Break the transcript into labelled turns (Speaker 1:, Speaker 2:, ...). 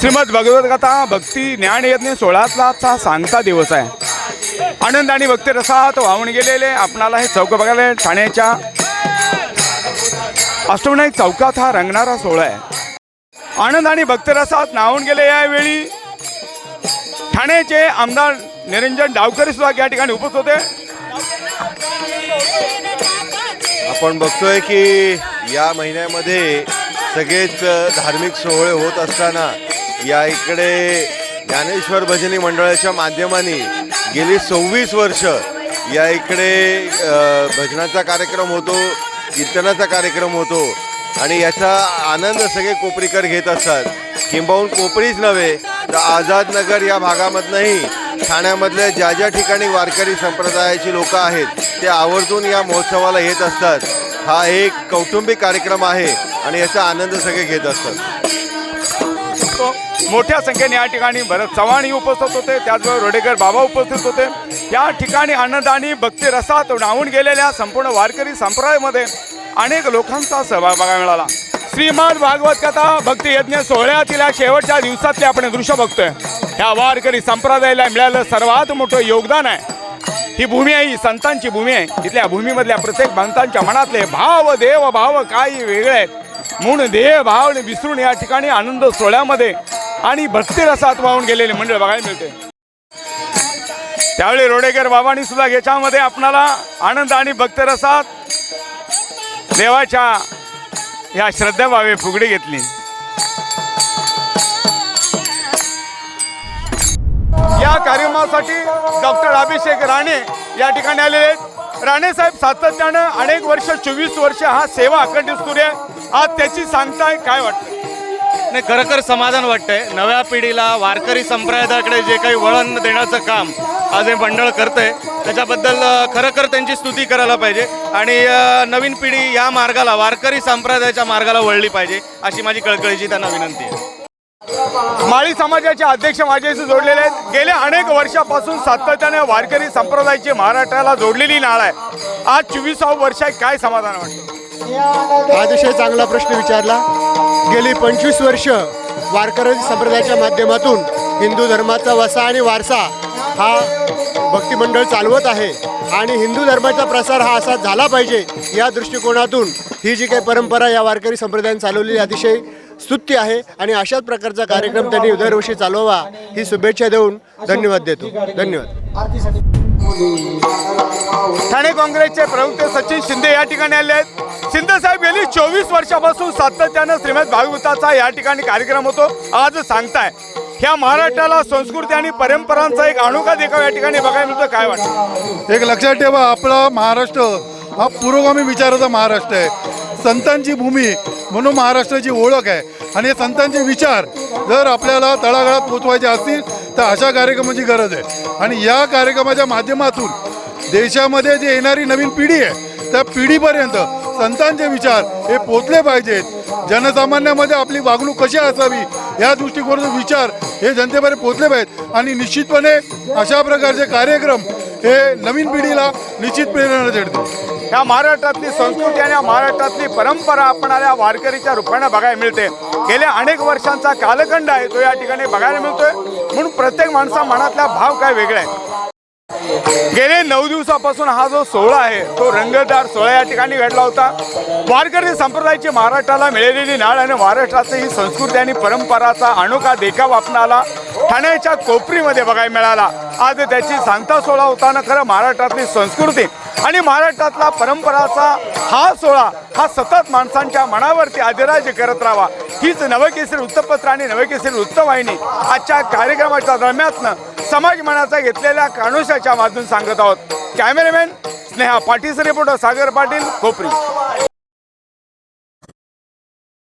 Speaker 1: श्रीमद भगवद्गीता भक्ती ज्ञान यज्ञ सोळातला सांगता दिवस आहे. आनंद आणि भक्ती रसात वाहून गेलेले आपणाला हे चौक बघायला ठाण्याच्या अष्टविनायक चौकात हा रंगणारा सोहळा आहे. आनंद आणि भक्तिरसात नाहून गेले यावेळी ठाण्याचे आमदार निरंजन डावकरी सुद्धा या ठिकाणी उपस्थित होते.
Speaker 2: आपण बघतोय की या महिन्यामध्ये सगळेच धार्मिक सोहळे होत असताना या इकडे ज्ञानेश्वर भजनी मंडळाच्या माध्यमाने गेली सव्वीस वर्ष या इकडे भजनाचा कार्यक्रम होतो कीर्तनाचा कार्यक्रम होतो. आणि याचा आनंद सगळे कोपरीकर घेत असतात. किंबहुन कोपरीच नव्हे तर आझादनगर या भागामधनंही ठाण्यामधल्या ज्या ज्या ठिकाणी वारकरी संप्रदायाची लोक आहेत ते आवर्जून या महोत्सवाला येत असतात. हा एक कौटुंबिक कार्यक्रम आहे आणि याचा आनंद सगळे घेत असतात.
Speaker 1: तो मोठ्या संख्येने या ठिकाणी भरत चव्हाणही उपस्थित होते. त्याचबरोबर रोडेकर बाबा उपस्थित होते. या ठिकाणी आनंद भक्तिरसात भक्ती रसात गेलेल्या संपूर्ण वारकरी संप्रदायामध्ये अनेक लोकांचा सहभाग बघायला मिळाला. श्रीमद भागवत कथा भक्ती यज्ञ सोहळ्यातील शेवटच्या दिवसातले आपण दृश्य बघतोय. ह्या वारकरी संप्रदायाला मिळालं सर्वात मोठं योगदान आहे. ही भूमी आहे ही संतांची भूमी आहे. इथल्या भूमीमधल्या प्रत्येक भक्तांच्या मनातले भाव देव भाव काही वेगळे आहेत. म्हणून देह भाव विसरून या ठिकाणी आनंद सोहळ्यामध्ये आणि भक्तिरसात वाहून गेलेले मंडळ बघायला मिळते. त्यावेळी रोडेकर बाबांनी सुद्धा याच्यामध्ये आपणाला आनंद आणि भक्तिरसात देवाच्या या श्रद्धाभावे फुगडी घेतली. या कार्यक्रमासाठी डॉक्टर अभिषेक राणे या ठिकाणी आलेले आहेत. राणे साहेब सातत्यानं अनेक वर्ष चोवीस वर्ष हा सेवा अखंडित सुरू आहे. आज त्याची सांगताय काय वाटतं?
Speaker 3: नाही खरोखर समाधान वाटतंय. नव्या पिढीला वारकरी संप्रदायाकडे जे काही वळण देण्याचं काम आज हे मंडळ करतंय त्याच्याबद्दल अ, खरोखर त्यांची स्तुती करायला पाहिजे. आणि नवीन पिढी या मार्गाला वारकरी संप्रदायाच्या मार्गाला वळली पाहिजे अशी माझी कळकळीची त्यांना विनंती आहे.
Speaker 1: माळी समाजाचे अध्यक्ष माझ्याशी जोडलेले आहेत. गेल्या अनेक वर्षापासून सातत्याने वारकरी संप्रदायाची महाराष्ट्राला जोडलेली नाळ आहे. आज चोवीसावं वर्ष आहे. काय समाधान वाटतं?
Speaker 4: अतिशय चांगला प्रश्न विचारला. गेली पंचवीस वर्ष वारकरी संप्रदायाच्या माध्यमातून हिंदू धर्माचा वसा आणि वारसा हा भक्तिमंडळ चालवत आहे. आणि हिंदू धर्माचा प्रसार हा असा झाला पाहिजे या दृष्टिकोनातून ही जी काही परंपरा या वारकरी संप्रदायाने चालवलेली अतिशय स्तुत्य आहे आणि अशाच प्रकारचा कार्यक्रम त्यांनी दरवर्षी चालवावा ही शुभेच्छा देऊन धन्यवाद देतो. धन्यवाद.
Speaker 1: ठाणे काँग्रेसचे प्रवक्ते सचिन शिंदे या ठिकाणी आले आहेत. शिंदे साहेब गेली चोवीस वर्षापासून सातत्यानं श्रीमद भागवताचा या ठिकाणी कार्यक्रम होतो. आज सांगताय ह्या महाराष्ट्राला संस्कृती आणि परंपरांचा एक अनोखा देखाव या ठिकाणी बघायला मिळतो काय वाटतं?
Speaker 5: एक लक्षात ठेवा आपला महाराष्ट्र हा पुरोगामी विचाराचा महाराष्ट्र आहे. संतांची भूमी म्हणून महाराष्ट्राची ओळख आहे. आणि हे संतांचे विचार जर आपल्याला तळागाळात पोचवायचे असतील तर अशा कार्यक्रमाची गरज आहे. आणि या कार्यक्रमाच्या माध्यमातून देशामध्ये जे येणारी नवीन पिढी आहे त्या पिढीपर्यंत संतांचे विचार हे पोचले पाहिजेत. जनसामान्यामध्ये आपली वागणूक कशी असावी या दृष्टिकोनाचे विचार हे जनतेपर्यंत पोचले पाहिजेत. आणि निश्चितपणे अशा प्रकारचे कार्यक्रम हे नवीन पिढीला निश्चित प्रेरणा देते.
Speaker 1: ह्या महाराष्ट्रातली संस्कृती आणि या महाराष्ट्रातली परंपरा आपणाला वारकरीच्या रूपाने बघायला मिळते. गेल्या अनेक वर्षांचा कालखंड आहे तो या ठिकाणी बघायला मिळतोय. म्हणून प्रत्येक माणसा मनातला भाव काय वेगळा आहे. गेले नऊ दिवसापासून हा जो सोहळा आहे तो रंगतदार सोहळा या ठिकाणी घडला होता. वारकरी संप्रदायाची महाराष्ट्राला मिळालेली नाळ आणि महाराष्ट्राची ही संस्कृती आणि परंपराचा अनोखा देखाव आपणाला ठाण्याच्या कोपरीमध्ये बघायला मिळाला. आज त्याची सांगता सोहळा होताना खरं महाराष्ट्रातली संस्कृती आणि महाराष्ट्रातला परंपराचा हा सोहळा हा सतत माणसांच्या मनावरती अधिराज्य करत राहावा. हीच नवकेसरी वृत्तपत्र आणि नवकेसरी वृत्तवाहिनी आजच्या कार्यक्रमाच्या दरम्यान समाज मनाचा घेतलेल्या कानुषाच्या माध्यमातून सांगत आहोत. Cameraman Sneha Patil reporter Sagar Patil Kopari.